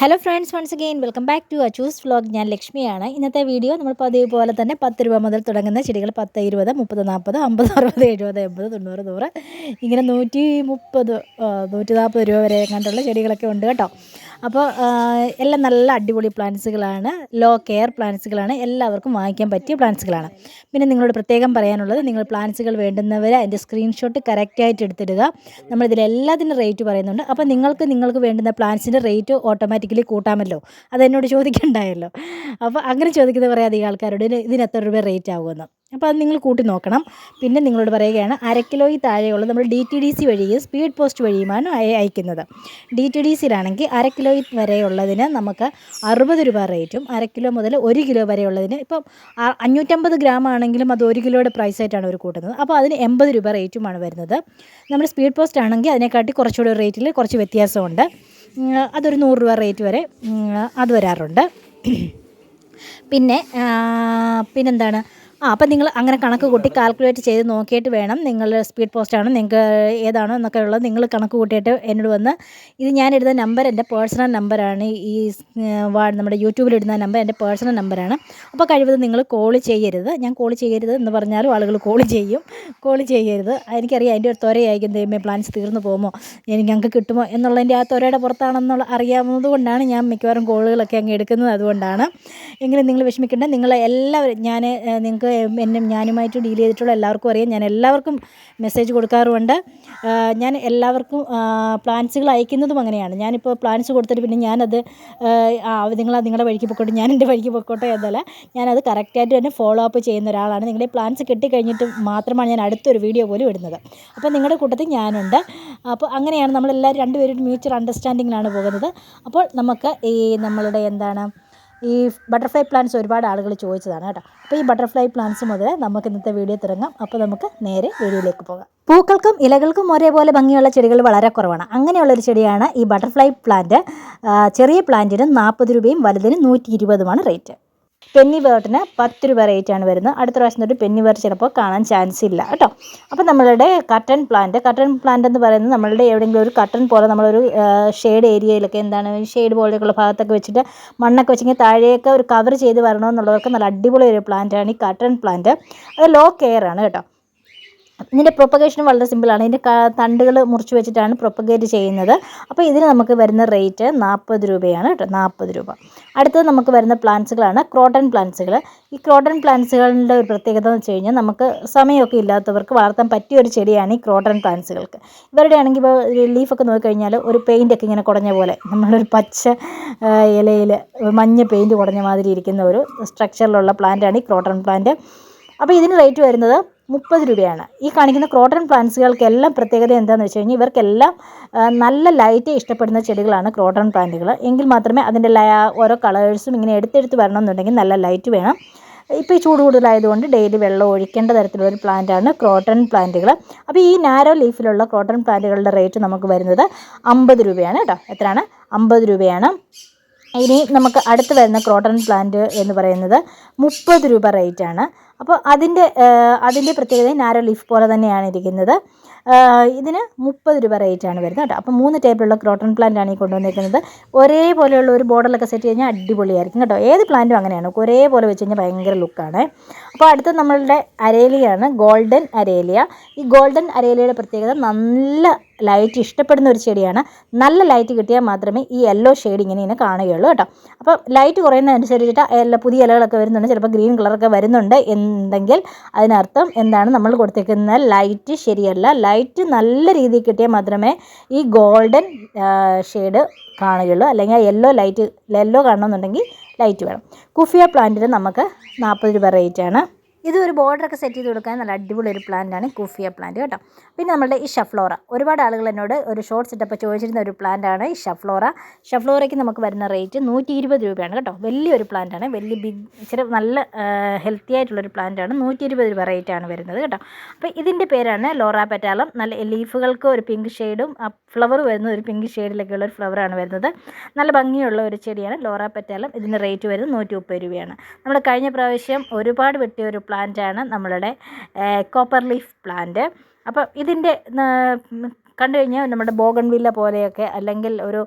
Hello friends once again welcome back to Achus vlog ഞാൻ ലക്ഷ്മിയാണ്. ഇന്നത്തെ വീഡിയോ നമ്മൾ പതിവ് പോലെ തന്നെ പത്ത് രൂപ മുതൽ തുടങ്ങുന്ന ചെടികൾ പത്ത് ഇരുപത് മുപ്പത് നാൽപ്പത് അമ്പത് അറുപത് എഴുപത് എൺപത് തൊണ്ണൂറ് നൂറ് ഇങ്ങനെ നൂറ്റി മുപ്പത് നൂറ്റി നാൽപ്പത് രൂപ വരെ കണ്ടുള്ള ചെടികളൊക്കെ ഉണ്ട് കേട്ടോ. അപ്പോൾ എല്ലാം നല്ല അടിപൊളി പ്ലാന്റ്സുകളാണ്. Law care പ്ലാന്റ്സുകളാണ്. എല്ലാവർക്കും വാങ്ങിക്കാൻ പറ്റിയ പ്ലാന്റ്സുകളാണ്. പിന്നെ നിങ്ങളോട് പ്രത്യേകം പറയാനുള്ളത് നിങ്ങൾ പ്ലാന്റ്സുകൾ വേണ്ടുന്നവർ അതിന്റെ സ്ക്രീൻഷോട്ട് കറക്റ്റായിട്ട് എടുത്തിടുക. നമ്മളിതിൽ എല്ലാത്തിന്റെ റേറ്റ് പറയുന്നുണ്ട്. അപ്പോൾ നിങ്ങൾക്ക് നിങ്ങൾക്ക് വേണ്ടുന്ന പ്ലാന്റ്സിന്റെ റേറ്റ് ഓട്ടോമാറ്റിക്കലി കൂട്ടാമല്ലോ? അതെന്നോട് ചോദിക്കണ്ടായല്ലോ. അപ്പോൾ അങ്ങനെ ചോദിക്കുന്നത് കുറേ അധികം ആൾക്കാരോട് ഇതിന് എത്ര രൂപ റേറ്റ് ആകുമെന്ന് അപ്പോൾ അത് നിങ്ങൾ കൂട്ടി നോക്കണം. പിന്നെ നിങ്ങളോട് പറയുകയാണ് അര കിലോയിൽ താഴെയുള്ള നമ്മൾ ഡി ടി ഡി സി വഴിയും സ്പീഡ് പോസ്റ്റ് വഴിയുമാണ് അയ- അയക്കുന്നത്. ഡി ടി ഡി സിയിലാണെങ്കിൽ അര കിലോയിൽ വരെയുള്ളതിന് നമുക്ക് അറുപത് രൂപ റേറ്റും അര കിലോ മുതൽ ഒരു കിലോ വരെയുള്ളതിന് ഇപ്പം അഞ്ഞൂറ്റമ്പത് ഗ്രാം ആണെങ്കിലും അത് ഒരു കിലോയുടെ പ്രൈസ് ആയിട്ടാണ് അവർ കൂട്ടുന്നത്. അപ്പോൾ അതിന് എൺപത് രൂപ റേറ്റുമാണ് വരുന്നത്. നമ്മൾ സ്പീഡ് പോസ്റ്റ് ആണെങ്കിൽ അതിനെക്കാട്ടി കുറച്ചുകൂടി റേറ്റിൽ കുറച്ച് വ്യത്യാസമുണ്ട്. അതൊരു നൂറ് രൂപ റേറ്റ് വരെ അത് വരാറുണ്ട്. പിന്നെ പിന്നെന്താണ്? ആ അപ്പം നിങ്ങൾ അങ്ങനെ കണക്ക് കൂട്ടി കാൽക്കുലേറ്റ് ചെയ്ത് നോക്കിയിട്ട് വേണം നിങ്ങൾ സ്പീഡ് പോസ്റ്റാണ് നിങ്ങൾക്ക് ഏതാണോ എന്നൊക്കെ ഉള്ളത് നിങ്ങൾ കണക്ക് കൂട്ടിയിട്ട് എന്നോട് വന്ന് ഇത് ഞാൻ ഇടുന്ന നമ്പർ എന്റെ പേഴ്സണൽ നമ്പറാണ് ഈ നമ്മുടെ യൂട്യൂബിൽ ഇടുന്ന നമ്പർ എന്റെ പേഴ്സണൽ നമ്പറാണ് അപ്പോൾ കഴിവതും നിങ്ങൾ കോൾ ചെയ്യരുത്. ഞാൻ കോൾ ചെയ്യരുത് എന്ന് പറഞ്ഞാലും ആളുകൾ കോൾ ചെയ്യും. കോൾ ചെയ്യരുത്. എനിക്കറിയാം അതിന്റെ ഒരു ത്വരയായിരിക്കും ദൈവമേ പ്ലാൻസ് തീർന്നു പോകുമോ? എനിക്ക് ഞങ്ങൾക്ക് കിട്ടുമോ എന്നുള്ളതിന്റെ ആ ത്വരയുടെ പുറത്താണെന്നുള്ള അറിയാവുന്നതുകൊണ്ടാണ് ഞാൻ മിക്കവാറും കോളുകളൊക്കെ അങ്ങ് എടുക്കുന്നത്. അതുകൊണ്ടാണ്. എങ്കിലും നിങ്ങൾ വിഷമിക്കേണ്ട. നിങ്ങൾ എല്ലാവരും ഞാൻ നിങ്ങൾക്ക് എന്നെ ഞാനുമായിട്ട് ഡീൽ ചെയ്തിട്ടുള്ള എല്ലാവർക്കും അറിയാം. ഞാൻ എല്ലാവർക്കും മെസ്സേജ് കൊടുക്കാറുമുണ്ട്. ഞാൻ എല്ലാവർക്കും പ്ലാൻസുകൾ അയക്കുന്നതും അങ്ങനെയാണ്. ഞാനിപ്പോൾ പ്ലാൻസ് കൊടുത്തിട്ട് പിന്നെ ഞാനത് നിങ്ങൾ നിങ്ങളുടെ വഴിക്ക് പൊക്കോട്ടെ ഞാൻ എന്റെ വഴിക്ക് പൊക്കോട്ടെ എന്നല്ല. ഞാനത് കറക്റ്റായിട്ട് തന്നെ ഫോളോ അപ്പ് ചെയ്യുന്ന ഒരാളാണ്. നിങ്ങളുടെ പ്ലാൻസ് കിട്ടിക്കഴിഞ്ഞിട്ട് മാത്രമാണ് ഞാൻ അടുത്തൊരു വീഡിയോ പോലും ഇടുന്നത്. അപ്പോൾ നിങ്ങളുടെ കൂട്ടത്തിൽ ഞാനുണ്ട്. അപ്പോൾ അങ്ങനെയാണ് നമ്മളെല്ലാവരും രണ്ടുപേരും മ്യൂച്വൽ അണ്ടർസ്റ്റാൻഡിങ്ങിലാണ് പോകുന്നത്. അപ്പോൾ നമുക്ക് ഈ നമ്മളുടെ എന്താണ് ഈ ബട്ടർഫ്ലൈ പ്ലാന്റ്സ് ഒരുപാട് ആളുകൾ ചോദിച്ചതാണ് കേട്ടോ. അപ്പോൾ ഈ ബട്ടർഫ്ലൈ പ്ലാന്റ്സ് മുതൽ നമുക്ക് ഇന്നത്തെ വീഡിയോ തുടങ്ങാം. അപ്പോൾ നമുക്ക് നേരെ വീഡിയോയിലേക്ക് പോകാം. പൂക്കൾക്കും ഇലകൾക്കും ഒരേപോലെ ഭംഗിയുള്ള ചെടികൾ വളരെ കുറവാണ്. അങ്ങനെയുള്ളൊരു ചെടിയാണ് ഈ ബട്ടർഫ്ലൈ പ്ലാന്റ് ചെറിയ പ്ലാന്റിന് നാൽപ്പത് രൂപയും വലുതിന് നൂറ്റി ഇരുപതുമാണ് റേറ്റ് പെന്നി വേർട്ടിന് പത്ത് രൂപ റേറ്റ് ആണ് വരുന്നത്. അടുത്ത പ്രാവശ്യം തൊട്ട് പെന്നി വേർട്ട് ചിലപ്പോൾ കാണാൻ ചാൻസ് ഇല്ല കേട്ടോ. അപ്പോൾ നമ്മളുടെ കട്ടൺ പ്ലാന്റ് കട്ടൺ പ്ലാന്റ് എന്ന് പറയുന്നത് നമ്മളുടെ എവിടെയെങ്കിലും ഒരു കട്ടൺ പോലെ നമ്മളൊരു ഷെയ്ഡ് ഏരിയയിലൊക്കെ എന്താണ് ഷെയ്ഡ് പോലെയൊക്കെയുള്ള ഭാഗത്തൊക്കെ വെച്ചിട്ട് മണ്ണൊക്കെ വെച്ചെങ്കിൽ താഴെയൊക്കെ ഒരു കവർ ചെയ്ത് വരണമെന്നുള്ളവർക്ക് നല്ല അടിപൊളി ഒരു പ്ലാന്റാണ് ഈ കട്ടൺ പ്ലാന്റ് അത് ലോ കെയർ ആണ് കേട്ടോ. ഇതിന്റെ പ്രൊപ്പഗേഷൻ വളരെ സിമ്പിളാണ് ഇതിന്റെ തണ്ടുകൾ മുറിച്ച് വെച്ചിട്ടാണ് പ്രൊപ്പഗേറ്റ് ചെയ്യുന്നത്. അപ്പോൾ ഇതിന് നമുക്ക് വരുന്ന റേറ്റ് നാൽപ്പത് രൂപയാണ് കേട്ടോ നാൽപ്പത് രൂപ. അടുത്തത് നമുക്ക് വരുന്ന പ്ലാന്റ്സുകളാണ് ക്രോട്ടൺ പ്ലാന്റ്സുകൾ ഈ ക്രോട്ടൺ പ്ലാന്റ്സുകളുടെ ഒരു പ്രത്യേകത എന്ന് വെച്ച് കഴിഞ്ഞാൽ നമുക്ക് സമയമൊക്കെ ഇല്ലാത്തവർക്ക് വളർത്താൻ പറ്റിയ ഒരു ചെടിയാണ് ഈ ക്രോട്ടൺ പ്ലാന്റ്സുകൾക്ക് ഇവരുടെ ആണെങ്കിൽ ഇപ്പോൾ ലീഫൊക്കെ നോക്കിക്കഴിഞ്ഞാൽ ഒരു പെയിന്റൊക്കെ ഇങ്ങനെ കുടഞ്ഞ പോലെ. നമ്മളൊരു പച്ച ഇലയിൽ മഞ്ഞ പെയിന്റ് കുടഞ്ഞ മാതിരി ഇരിക്കുന്ന ഒരു സ്ട്രക്ചറിലുള്ള പ്ലാന്റാണ് ഈ ക്രോട്ടൺ പ്ലാന്റ് അപ്പോൾ ഇതിന് റേറ്റ് വരുന്നത് മുപ്പത് രൂപയാണ്. ഈ കാണിക്കുന്ന ക്രോട്ടൺ പ്ലാന്റ്സുകൾക്കെല്ലാം പ്രത്യേകത എന്താണെന്ന് വെച്ച് കഴിഞ്ഞാൽ ഇവർക്കെല്ലാം നല്ല ലൈറ്റ് ഇഷ്ടപ്പെടുന്ന ചെടികളാണ് ക്രോട്ടൺ പ്ലാന്റുകൾ എങ്കിൽ മാത്രമേ അതിന്റെ ഓരോ കളേഴ്സും ഇങ്ങനെ എടുത്തെടുത്ത് വരണമെന്നുണ്ടെങ്കിൽ നല്ല ലൈറ്റ് വേണം. ഇപ്പോൾ ഈ ചൂട് കൂടുതലായതുകൊണ്ട് ഡെയിലി വെള്ളം ഒഴിക്കേണ്ട തരത്തിലുള്ള ഒരു പ്ലാന്റാണ് ക്രോട്ടൺ പ്ലാന്റുകൾ അപ്പോൾ ഈ നാരോ ലീഫിലുള്ള ക്രോട്ടൺ പ്ലാന്റുകളുടെ റേറ്റ് നമുക്ക് വരുന്നത് അമ്പത് രൂപയാണ് കേട്ടോ. എത്രയാണ്? അമ്പത് രൂപയാണ്. ഇനി നമുക്ക് അടുത്ത് വരുന്ന ക്രോട്ടൺ പ്ലാന്റ് എന്ന് പറയുന്നത് മുപ്പത് രൂപ റേറ്റാണ്. അപ്പോൾ അതിന്റെ അതിന്റെ പ്രത്യേകത നാരോ ലീഫ് പോലെ തന്നെയാണ് ഇരിക്കുന്നത്. ഇതിന് മുപ്പത് രൂപ റേറ്റാണ് വരുന്നത് കേട്ടോ. അപ്പോൾ മൂന്ന് ടൈപ്പിലുള്ള ക്രോട്ടൺ പ്ലാന്റ് ആണ് ഈ കൊണ്ടുവന്നിരിക്കുന്നത് ഒരേപോലെയുള്ള ഒരു ബോർഡറിലൊക്കെ സെറ്റ് കഴിഞ്ഞാൽ അടിപൊളിയായിരിക്കും കേട്ടോ. ഏത് പ്ലാന്റും അങ്ങനെയാണ്. ഒരേപോലെ വെച്ച് കഴിഞ്ഞാൽ ഭയങ്കര ലുക്കാണ് അപ്പോൾ അടുത്ത നമ്മളുടെ അരേലിയാണ് ഗോൾഡൻ അരേലിയ. ഈ ഗോൾഡൻ അരേലിയയുടെ പ്രത്യേകത നല്ല ലൈറ്റ് ഇഷ്ടപ്പെടുന്ന ഒരു ചെടിയാണ്. നല്ല ലൈറ്റ് കിട്ടിയാൽ മാത്രമേ ഈ യെല്ലോ ഷെയ്ഡ് ഇങ്ങനെ ഇങ്ങനെ കാണുകയുള്ളൂ കേട്ടോ. അപ്പോൾ ലൈറ്റ് കുറയുന്നതനുസരിച്ചിട്ട് എല്ലാ പുതിയ ഇലകളൊക്കെ വരുന്നുണ്ട്. ചിലപ്പോൾ ഗ്രീൻ കളറൊക്കെ വരുന്നുണ്ട് എന്തെങ്കിൽ. അതിനർത്ഥം എന്താണ്? നമ്മൾ കൊടുത്തേക്കുന്ന ലൈറ്റ് ശരിയല്ല. ലൈറ്റ് നല്ല രീതിയിൽ കിട്ടിയാൽ മാത്രമേ ഈ ഗോൾഡൻ ഷെയ്ഡ് കാണുകയുള്ളൂ. അല്ലെങ്കിൽ ആ യെല്ലോ ലൈറ്റ് യെല്ലോ കാണണമെന്നുണ്ടെങ്കിൽ ലൈറ്റ് വേണം. കുഫിയ പ്ലാന്റിന് നമുക്ക് നാൽപ്പത് രൂപ റേറ്റാണ് ഇത് ഒരു ബോർഡറൊക്കെ സെറ്റ് ചെയ്ത് കൊടുക്കാൻ നല്ല അടിപൊളി ഒരു പ്ലാന്റാണ് കുഫിയ പ്ലാന്റ് കേട്ടോ. പിന്നെ നമ്മുടെ ഈ ഷഫ്ലോറ ഒരുപാട് ആളുകൾ എന്നോട് ഒരു ഷോർട്ട് സെറ്റപ്പ് ചോദിച്ചിരുന്ന ഒരു പ്ലാന്റാണ് ഈ ഷഫ്ലോറ ഷഫ്ലോറയ്ക്ക് നമുക്ക് വരുന്ന റേറ്റ് നൂറ്റി ഇരുപത് രൂപയാണ് കേട്ടോ. വലിയൊരു പ്ലാന്റാണ്. വലിയ ബിഗ് ഇച്ചിരി നല്ല ഹെൽത്തി ആയിട്ടുള്ളൊരു പ്ലാന്റാണ്. നൂറ്റി ഇരുപത് രൂപ റേറ്റാണ് വരുന്നത് കേട്ടോ. അപ്പോൾ ഇതിന്റെ പേരാണ് ലോറ പെറ്റാലം. നല്ല ലീഫുകൾക്ക് ഒരു പിങ്ക് ഷെയ്ഡും ഫ്ലവർ വരുന്ന ഒരു പിങ്ക് ഷെയ്ഡിലൊക്കെയുള്ള ഒരു ഫ്ലവറാണ് വരുന്നത്. നല്ല ഭംഗിയുള്ള ഒരു ചെടിയാണ് ലോറ പെറ്റാലം. ഇതിന്റെ റേറ്റ് വരുന്നത് നൂറ്റി മുപ്പത് രൂപയാണ്. നമ്മൾ കഴിഞ്ഞ പ്രാവശ്യം ഒരുപാട് വെട്ടിയ ഒരു പ്ലാന്റാണ് നമ്മളുടെ കോപ്പർ ലീഫ് പ്ലാന്റ്. അപ്പോൾ ഇതിന്റെ കണ്ടു കഴിഞ്ഞാൽ നമ്മുടെ ബോഗൺവില്ല പോലെയൊക്കെ അല്ലെങ്കിൽ ഒരു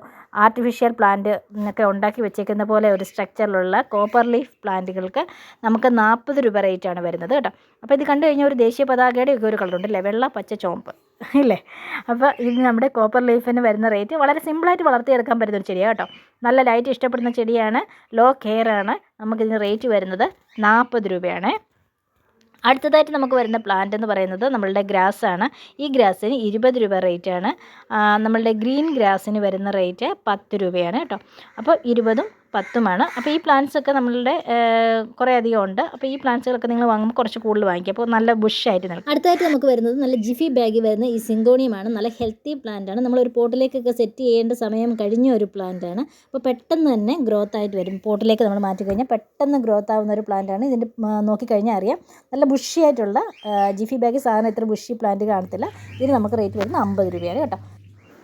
ആർട്ടിഫിഷ്യൽ പ്ലാന്റ് ഒക്കെ ഉണ്ടാക്കി വെച്ചേക്കുന്ന പോലെ ഒരു സ്ട്രക്ചറിലുള്ള കോപ്പർ ലീഫ് പ്ലാന്റുകൾക്ക് നമുക്ക് നാൽപ്പത് രൂപ റേറ്റാണ് വരുന്നത് കേട്ടോ. അപ്പോൾ ഇത് കണ്ടു കഴിഞ്ഞാൽ ഒരു ദേശീയ പതാകയുടെ ഒക്കെ ഒരു കളറുണ്ട് അല്ലേ? വെള്ള പച്ച ചോമ്പ് ഇല്ലേ? അപ്പോൾ ഇത് നമ്മുടെ കോപ്പർ ലീഫിന് വരുന്ന റേറ്റ് വളരെ സിമ്പിളായിട്ട് വളർത്തിയെടുക്കാൻ പറ്റുന്ന ഒരു ചെടിയാണ് കേട്ടോ. നല്ല ലൈറ്റ് ഇഷ്ടപ്പെടുന്ന ചെടിയാണ്. ലോ കെയർ ആണ്. നമുക്കിതിന് റേറ്റ് വരുന്നത് നാൽപ്പത് രൂപയാണ്. അടുത്തതായിട്ട് നമുക്ക് വരുന്ന പ്ലാന്റ് എന്ന് പറയുന്നത് നമ്മളുടെ ഗ്രാസ് ആണ്. ഈ ഗ്രാസിന് ഇരുപത് രൂപ റേറ്റാണ് നമ്മളുടെ ഗ്രീൻ ഗ്രാസിന് വരുന്ന റേറ്റ് പത്ത് രൂപയാണ് കേട്ടോ. അപ്പോൾ ഇരുപതും പത്തുമാണ്. അപ്പോൾ ഈ പ്ലാന്റ്സ് ഒക്കെ നമ്മളുടെ കുറേ അധികം ഉണ്ട്. അപ്പോൾ ഈ പ്ലാന്റ്സുകളൊക്കെ നിങ്ങൾ വാങ്ങുമ്പോൾ കുറച്ച് കൂടുതൽ വാങ്ങിക്കും അപ്പോൾ നല്ല ബുഷ് ആയിട്ട് നിൽക്കും. അടുത്തായിട്ട് നമുക്ക് വരുന്നത് നല്ല ജിഫി ബാഗിൽ വരുന്ന ഈ സിങ്കോണിയമാണ്. നല്ല ഹെൽത്തി പ്ലാന്റ് ആണ്. നമ്മളൊരു പോട്ടിലേക്കൊക്കെ സെറ്റ് ചെയ്യേണ്ട സമയം കഴിഞ്ഞ ഒരു പ്ലാന്റ് ആണ്. അപ്പോൾ പെട്ടെന്ന് തന്നെ ഗ്രോത്ത് ആയിട്ട് വരും. പോട്ടിലേക്ക് നമ്മൾ മാറ്റി കഴിഞ്ഞാൽ പെട്ടെന്ന് ഗ്രോത്ത് ആവുന്ന ഒരു പ്ലാന്റ് ആണ്. ഇതിന്റെ നോക്കി നോക്കിക്കഴിഞ്ഞാൽ അറിയാം. നല്ല ബുഷി ആയിട്ടുള്ള ജിഫി ബാഗ് സാധനം ഇത്ര ബുഷി പ്ലാന്റ് കാണത്തില്ല. ഇതിന് നമുക്ക് റേറ്റ് വരുന്നത് അമ്പത് രൂപയാണ് കേട്ടോ.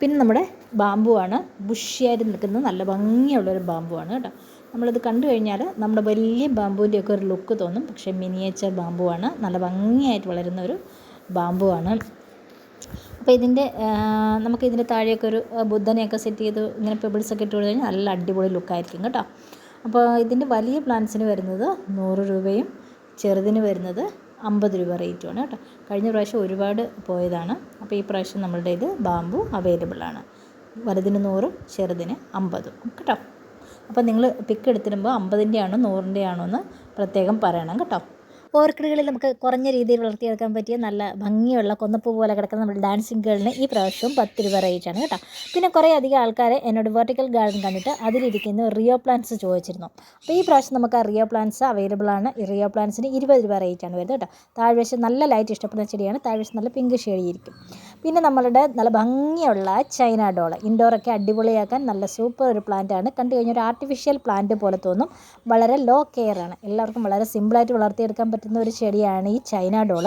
പിന്നെ നമ്മുടെ ബാമ്പു ആണ് ബുഷിയായിട്ട് നിൽക്കുന്നത്. നല്ല ഭംഗിയുള്ളൊരു ബാമ്പു ആണ് കേട്ടോ. നമ്മളിത് കണ്ടു കഴിഞ്ഞാൽ നമ്മുടെ വലിയ ബാമ്പുവിന്റെ ഒക്കെ ഒരു ലുക്ക് തോന്നും. പക്ഷേ മിനിയേച്ചർ ബാമ്പു ആണ് നല്ല ഭംഗിയായിട്ട് വളരുന്ന ഒരു ബാമ്പു ആണ് അപ്പോൾ ഇതിന്റെ നമുക്ക് ഇതിന്റെ താഴെയൊക്കെ ഒരു ബുദ്ധനെയൊക്കെ സെറ്റ് ചെയ്ത് ഇങ്ങനെ പെബിൾസൊക്കെ ഇട്ട് കഴിഞ്ഞാൽ നല്ല അടിപൊളി ലുക്കായിരിക്കും കേട്ടോ. അപ്പോൾ ഇതിന്റെ വലിയ പ്ലാന്റ്സിന് വരുന്നത് നൂറ് രൂപയും ചെറുതിന് വരുന്നത് അമ്പത് രൂപ റേറ്റുമാണ് കേട്ടോ. കഴിഞ്ഞ പ്രാവശ്യം ഒരുപാട് പോയതാണ്. അപ്പോൾ ഈ പ്രാവശ്യം നമ്മളുടെ ഇത് ബാമ്പു അവൈലബിൾ ആണ്. വലുതിന് നൂറും ചെറുതിന് അമ്പതും. കേട്ടോ. അപ്പോൾ നിങ്ങൾ പിക്ക് എടുത്തിടുമ്പോൾ അമ്പതിന്റെ ആണോ നൂറിന്റെ ആണോ എന്ന് പ്രത്യേകം പറയണം കേട്ടോ. ഓർക്കിഡുകളിൽ നമുക്ക് കുറഞ്ഞ രീതിയിൽ വളർത്തിയെടുക്കാൻ പറ്റിയ നല്ല ഭംഗിയുള്ള കൊന്നപ്പൂ പോലെ കിടക്കുന്ന നമ്മുടെ ഡാൻസിങ് ഗേളിന് ഈ പ്രാവശ്യവും പത്ത് രൂപ റേറ്റാണ് കേട്ടോ. പിന്നെ കുറേ അധികം ആൾക്കാരെ എന്നോട് വെർട്ടിക്കൽ ഗാർഡൻ കണ്ടിട്ട് അതിലിരിക്കുന്ന റിയോ പ്ലാന്റ്സ് ചോദിച്ചിരുന്നു. അപ്പോൾ ഈ പ്രാവശ്യം നമുക്ക് ആ റിയോ പ്ലാന്റ്സ് അവൈലബിൾ ആണ്. റിയോ പ്ലാന്റ്സിന് ഇരുപത് രൂപ റേറ്റാണ് വരുന്നത് കേട്ടോ. താഴ്വശം നല്ല ലൈറ്റ് ഇഷ്ടപ്പെടുന്ന ചെടിയാണ്. താഴ്വശം നല്ല പിങ്ക് ഷെയ്ഡിയിരിക്കും പിന്നെ നമ്മളുടെ നല്ല ഭംഗിയുള്ള ചൈന ഡോൾ ഇൻഡോറൊക്കെ അടിപൊളിയാക്കാൻ നല്ല സൂപ്പർ ഒരു പ്ലാന്റ് ആണ്. കണ്ടു കഴിഞ്ഞാൽ ഒരു ആർട്ടിഫിഷ്യൽ പ്ലാന്റ് പോലെ തോന്നും. വളരെ ലോ കെയർ ആണ്. എല്ലാവർക്കും വളരെ സിമ്പിളായിട്ട് വളർത്തിയെടുക്കാൻ പറ്റുന്ന ഒരു ചെടിയാണ് ഈ ചൈന ഡോൾ.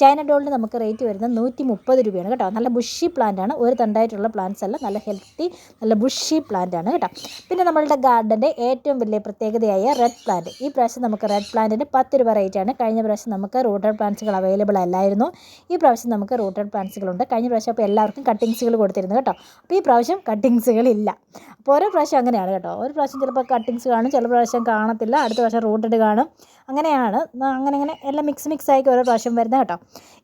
ചൈന ഡോളിന് നമുക്ക് റേറ്റ് വരുന്നത് നൂറ്റി മുപ്പത് രൂപയാണ് കേട്ടോ. നല്ല ബുഷി പ്ലാന്റ് ആണ്. ഒരു തണ്ടായിട്ടുള്ള പ്ലാന്റ്സ് അല്ല. നല്ല ഹെൽത്തി നല്ല ബുഷി പ്ലാന്റ് ആണ് കേട്ടോ. പിന്നെ നമ്മളുടെ ഗാർഡന്റെ ഏറ്റവും വലിയ പ്രത്യേകതയായ റെഡ് പ്ലാന്റ് ഈ പ്രാവശ്യം നമുക്ക് റെഡ് പ്ലാന്റിന് പത്ത് രൂപ റേറ്റ് ആണ്. കഴിഞ്ഞ പ്രാവശ്യം നമുക്ക് റൂട്ടഡ് പ്ലാന്റ്സുകൾ അവൈലബിൾ അല്ലായിരുന്നു. ഈ പ്രാവശ്യം നമുക്ക് റൂട്ടഡ് പ്ലാന്റ്സുകളുണ്ട് കഴിഞ്ഞ പ്രാവശ്യം അപ്പോൾ എല്ലാവർക്കും കട്ടിങ്സുകൾ കൊടുത്തിരുന്നു കേട്ടോ. അപ്പോൾ ഈ പ്രാവശ്യം കട്ടിങ്സുകൾ ഇല്ല. അപ്പോൾ ഓരോ പ്രാവശ്യം അങ്ങനെയാണ് കേട്ടോ. ഒരു പ്രാവശ്യം ചിലപ്പോൾ കട്ടിങ്സ് കാണും. ചില പ്രാവശ്യം കാണത്തില്ല. അടുത്ത പ്രാവശ്യം റൂട്ടഡ് കാണും. അങ്ങനെയാണ്. അങ്ങനെ അങ്ങനെ എല്ലാം മിക്സ് മിക്സ് ആയി ഓരോ പ്രാവശ്യം വരുന്നത് കേട്ടോ.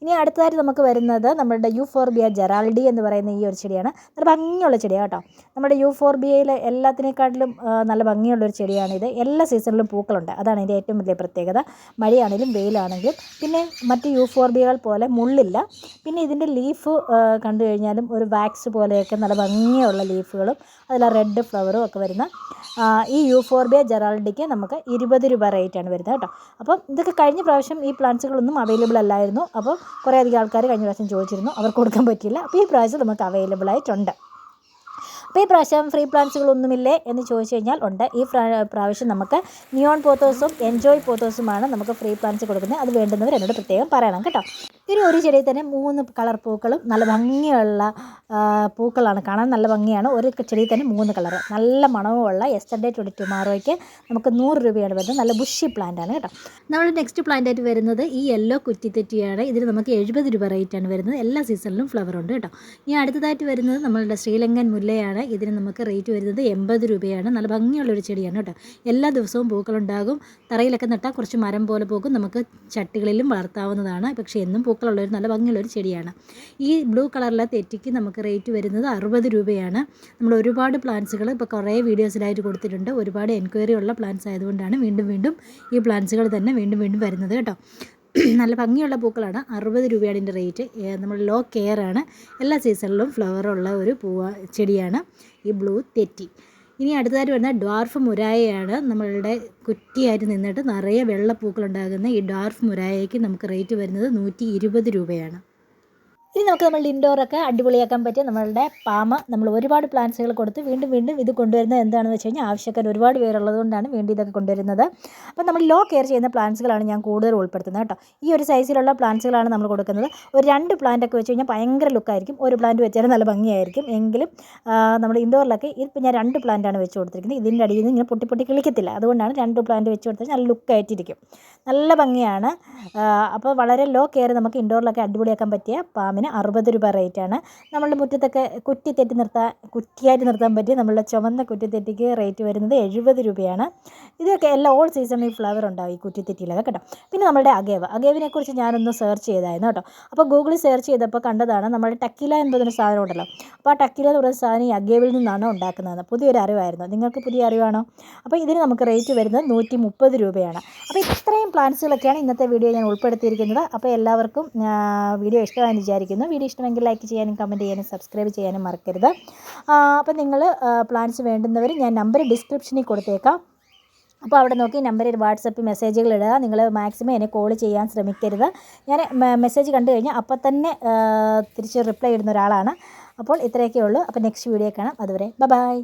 ഇനി അടുത്തതായിട്ട് നമുക്ക് വരുന്നത് നമ്മുടെ യൂഫോർബിയ ജെറാൾഡി എന്ന് പറയുന്ന ഈ ഒരു ചെടിയാണ്. നല്ല ഭംഗിയുള്ള ചെടിയാണ് കേട്ടോ. നമ്മുടെ യൂഫോർബിയയിലെ എല്ലാത്തിനേക്കാട്ടിലും നല്ല ഭംഗിയുള്ള ഒരു ചെടിയാണ് ഇത് എല്ലാ സീസണിലും പൂക്കളുണ്ട്. അതാണ് ഇതിന്റെ ഏറ്റവും വലിയ പ്രത്യേകത. മഴയാണെങ്കിലും വെയിലാണെങ്കിലും. പിന്നെ മറ്റ് യൂഫോർബിയകൾ പോലെ മുള്ളില്ല. പിന്നെ ഇതിന്റെ ലീഫ് കണ്ടു കഴിഞ്ഞാലും ഒരു വാക്സ് പോലെയൊക്കെ നല്ല ഭംഗിയുള്ള ലീഫുകളും അതിൽ റെഡ് ഫ്ലവറും ഒക്കെ വരുന്ന ഈ യൂഫോർബിയ ജെറാൾഡിക്ക് നമുക്ക് ഇരുപത് രൂപ റേറ്റാണ് വരുന്നത് കേട്ടോ. അപ്പം ഇതൊക്കെ കഴിഞ്ഞ പ്രാവശ്യം ഈ പ്ലാന്റ്സുകളൊന്നും അവൈലബിൾ അല്ലായിരുന്നു. അപ്പോൾ കുറേ അധികം ആൾക്കാർ കഴിഞ്ഞ പ്രാവശ്യം ചോദിച്ചിരുന്നു. അവർക്ക് കൊടുക്കാൻ പറ്റിയില്ല. അപ്പോൾ ഈ പ്രാവശ്യം നമുക്ക് അവൈലബിൾ ആയിട്ടുണ്ട്. അപ്പോൾ ഈ പ്രാവശ്യം ഫ്രീ പ്ലാന്റ്സുകളൊന്നുമില്ലേ എന്ന് ചോദിച്ചു കഴിഞ്ഞാൽ ഉണ്ട്. ഈ പ്രാ- പ്രാവശ്യം നമുക്ക് നിയോൺ പോത്തോസും എൻജോയ് പോത്തോസുമാണ് നമുക്ക് ഫ്രീ പ്ലാന്റ്സ് കൊടുക്കുന്നത്. അത് വേണ്ടുന്നവർ എന്നോട് പ്രത്യേകം പറയണം കേട്ടോ. ഇതിന് ഒരു ചെടിയിൽ തന്നെ മൂന്ന് കളർ പൂക്കളും നല്ല ഭംഗിയുള്ള പൂക്കളാണ്. കാണാൻ നല്ല ഭംഗിയാണ്. ഒരു ചെടിയിൽ തന്നെ മൂന്ന് കളർ. നല്ല മണവുമുള്ള എസ്റ്റർഡേ ട്വന്റി ടുമാറോയ്ക്ക് നമുക്ക് നൂറ് രൂപയാണ് വരുന്നത്. നല്ല ബുഷി പ്ലാന്റ് ആണ് കേട്ടോ. നമ്മൾ നെക്സ്റ്റ് പ്ലാന്റ് ആയിട്ട് വരുന്നത് ഈ യെല്ലോ കുറ്റിത്തെറ്റിയാണ്. ഇതിന് നമുക്ക് എഴുപത് രൂപ റേറ്റ് ആണ് വരുന്നത്. എല്ലാ സീസണിലും ഫ്ലവർ ഉണ്ട് കേട്ടോ. ഇനി അടുത്തതായിട്ട് വരുന്നത് നമ്മളുടെ ശ്രീലങ്കൻ മുല്ലയാണ്. ഇതിന് നമുക്ക് റേറ്റ് വരുന്നത് എൺപത് രൂപയാണ്. നല്ല ഭംഗിയുള്ളൊരു ചെടിയാണ് കേട്ടോ. എല്ലാ ദിവസവും പൂക്കളുണ്ടാകും. തറയിലൊക്കെ നട്ടാൽ കുറച്ച് മരം പോലെ പോകും. നമുക്ക് ചട്ടികളിലും വളർത്താവുന്നതാണ്. പക്ഷേ എന്നും പൂക്കളുള്ളൊരു നല്ല ഭംഗിയുള്ളൊരു ചെടിയാണ്. ഈ ബ്ലൂ കളറിലെ തെറ്റിക്ക് നമുക്ക് റേറ്റ് വരുന്നത് അറുപത് രൂപയാണ്. നമ്മൾ ഒരുപാട് പ്ലാന്റ്സുകൾ ഇപ്പോൾ കുറേ വീഡിയോസിലായിട്ട് കൊടുത്തിട്ടുണ്ട്. ഒരുപാട് എൻക്വയറി ഉള്ള പ്ലാന്റ്സ് ആയതുകൊണ്ടാണ് വീണ്ടും വീണ്ടും ഈ പ്ലാന്റ്സുകൾ തന്നെ വീണ്ടും വീണ്ടും വരുന്നത് കേട്ടോ. നല്ല ഭംഗിയുള്ള പൂക്കളാണ്. അറുപത് രൂപയാണ് ഇതിന്റെ റേറ്റ്. നമ്മൾ ലോ കെയർ ആണ് എല്ലാ സീസണിലും ഫ്ലവർ ഉള്ള ഒരു പൂവ ചെടിയാണ് ഈ ബ്ലൂ തെറ്റി. ഇനി അടുത്തതായിട്ട് വരുന്ന ഡ്വാർഫ് മുരായയാണ്. നമ്മളുടെ കുറ്റിയായിട്ട് നിന്നിട്ട് നിറയെ വെള്ളപ്പൂക്കളുണ്ടാകുന്ന ഈ ഡ്വാർഫ് മുരായയ്ക്ക് നമുക്ക് റേറ്റ് വരുന്നത് നൂറ്റി ഇരുപത് രൂപയാണ്. ഇനി നമുക്ക് നമ്മൾ ഇൻഡോറൊക്കെ അടിപൊളിയാക്കാൻ പറ്റിയ നമ്മളുടെ പാമ. നമ്മൾ ഒരുപാട് പ്ലാന്റ്സുകൾ കൊടുത്ത് വീണ്ടും വീണ്ടും ഇത് കൊണ്ടുവരുന്നത് എന്താണെന്ന് വെച്ച് കഴിഞ്ഞാൽ ആവശ്യക്കാർ ഒരുപാട് പേരുള്ളത് കൊണ്ടാണ് വീണ്ടും ഇതൊക്കെ കൊണ്ടുവരുന്നത്. അപ്പോൾ നമ്മൾ ലോ കെയർ ചെയ്യുന്ന പ്ലാന്റ്സുകളാണ് ഞാൻ കൂടുതൽ ഉൾപ്പെടുത്തുന്നത് കേട്ടോ. ഈ ഒരു സൈസിലുള്ള പ്ലാന്റ്സുകളാണ് നമ്മൾ കൊടുക്കുന്നത്. ഒരു രണ്ട് പ്ലാന്റ് ഒക്കെ വെച്ച് കഴിഞ്ഞാൽ ഭയങ്കര ലുക്കായിരിക്കും ഒരു പ്ലാന്റ് വെച്ചാലും നല്ല ഭംഗിയായിരിക്കും. എങ്കിലും നമ്മൾ ഇൻഡോറിലൊക്കെ ഇപ്പം ഞാൻ രണ്ട് പ്ലാന്റാണ് വെച്ച് കൊടുത്തിരിക്കുന്നത്. ഇതിന്റെ അടിയിൽ നിന്ന് ഇങ്ങനെ പൊട്ടി പൊട്ടി കിളിക്കത്തില്ല. അതുകൊണ്ടാണ് രണ്ട് പ്ലാന്റ് വെച്ച് കൊടുത്താൽ നല്ല ലുക്കായിട്ടിരിക്കും നല്ല ഭംഗിയാണ്. അപ്പോൾ വളരെ ലോ കെയർ നമുക്ക് ഇൻഡോറിലൊക്കെ അടിപൊളിയാക്കാൻ പറ്റിയ പാമ്പിന് അറുപത് രൂപ റേറ്റാണ് നമ്മളുടെ മുറ്റത്തൊക്കെ കുറ്റി തെറ്റി നിർത്താൻ കുറ്റിയായിട്ട് നിർത്താൻ പറ്റിയ നമ്മളുടെ ചുമന്ന കുറ്റി കുറ്റിത്തെറ്റിക്ക് റേറ്റ് വരുന്നത് എഴുപത് രൂപയാണ്. ഇതൊക്കെ എല്ലാ ഓൾ സീസണിൽ ഫ്ലവർ ഉണ്ടാവും ഈ കുറ്റിത്തെറ്റിയിലൊക്കെ കേട്ടോ. പിന്നെ നമ്മുടെ അഗേവ്. അഗേവിനെ കുറിച്ച് ഞാനൊന്ന് സെർച്ച് ചെയ്തായിരുന്നു കേട്ടോ. അപ്പോൾ ഗൂഗിളിൽ സെർച്ച് ചെയ്തപ്പോൾ കണ്ടതാണ് നമ്മുടെ ടക്കില എന്ന് പറയുന്ന സാധനം ഉണ്ടല്ലോ. അപ്പോൾ ആ ടക്കില എന്ന് പറയുന്ന സാധനം ഈ അഗേവിൽ നിന്നാണ് ഉണ്ടാക്കുന്നത്. പുതിയൊരു അറിവായിരുന്നു. നിങ്ങൾക്ക് പുതിയ അറിവാണോ? അപ്പോൾ ഇതിന് നമുക്ക് റേറ്റ് വരുന്നത് നൂറ്റി രൂപയാണ്. അപ്പോൾ ഇത്രയും പ്ലാൻസുകളൊക്കെയാണ് ഇന്നത്തെ വീഡിയോ ഞാൻ ഉൾപ്പെടുത്തിയിരിക്കുന്നത്. അപ്പോൾ എല്ലാവർക്കും വീഡിയോ ഇഷ്ടമായെന്ന് വിചാരിക്കുന്നു. വീഡിയോ ഇഷ്ടമെങ്കിൽ ലൈക്ക് ചെയ്യാനും കമന്റ് ചെയ്യാനും സബ്സ്ക്രൈബ് ചെയ്യാനും മറക്കരുത്. അപ്പോൾ നിങ്ങൾ പ്ലാൻസ് വേണ്ടുന്നവർ ഞാൻ നമ്പർ ഡിസ്ക്രിപ്ഷനിൽ കൊടുത്തേക്കാം. അപ്പോൾ അവിടെ നോക്കി നമ്പറിൽ വാട്സപ്പ് മെസ്സേജുകൾ ഇടുക. നിങ്ങൾ മാക്സിമം എന്നെ കോൾ ചെയ്യാൻ ശ്രമിക്കരുത്. ഞാൻ മെസ്സേജ് കണ്ടു കഴിഞ്ഞാൽ അപ്പം തന്നെ തിരിച്ച് റിപ്ലൈ ഇടുന്ന ഒരാളാണ്. അപ്പോൾ ഇത്രയൊക്കെ ഉള്ളൂ. അപ്പോൾ നെക്സ്റ്റ് വീഡിയോ കാണാം. അതുവരെ ബൈ